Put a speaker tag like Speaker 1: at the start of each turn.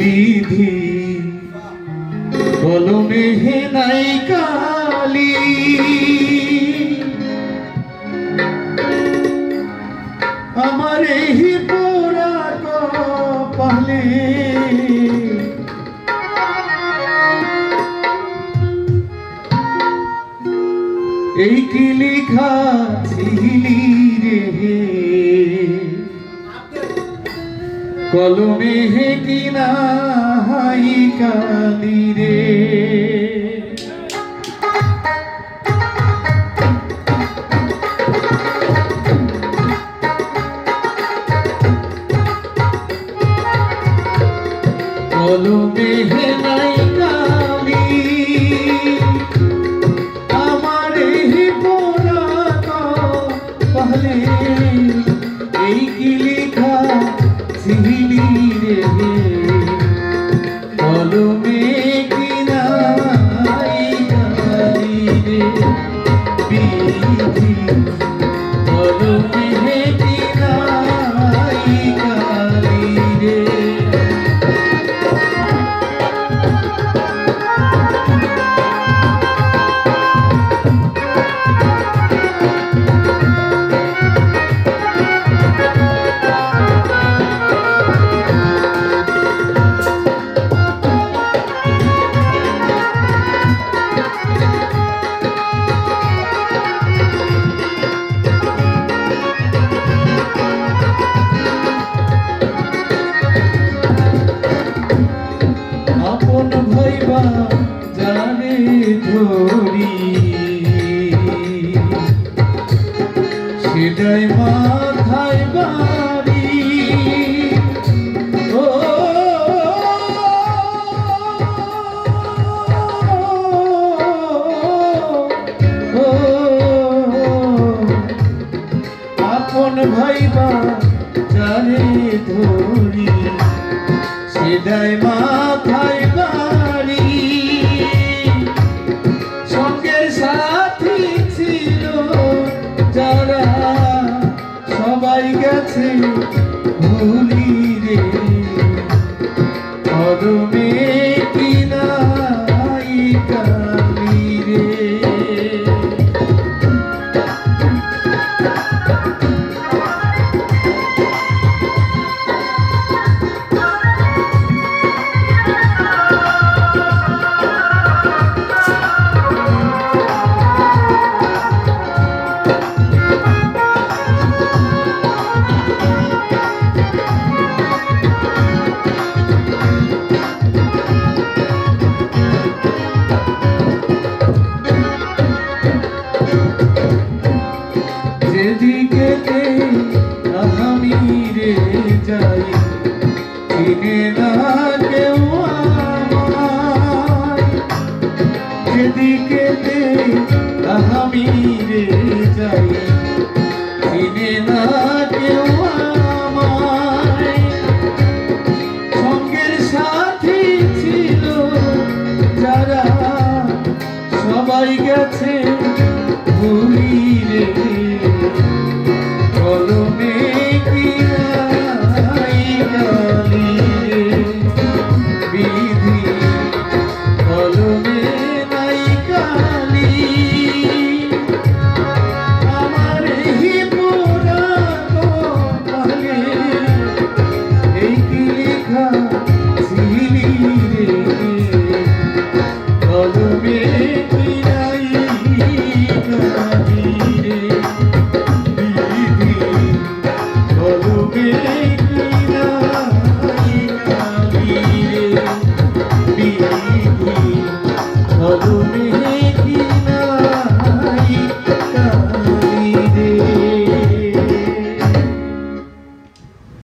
Speaker 1: বিধি। কলমে হে নাই কালি আমার এই পোড়া এই কি লেখা ছিলি? কলমে হে কিনা হাই কালি রে। কলমে হে নাই কালি আমার হে পোড়া পহলে। এই কি লেখা ছিলি রে। কলমে কিনা কালি রে। ভাইবা জানে ধরি সেটাই মাথায় আপন ভাইবা জানে সেদাই মাথায় রে যেদিকেতে আমি রে যাই। কিনে না কেউ ছিল যারা সবাই গেছে ভুলি রে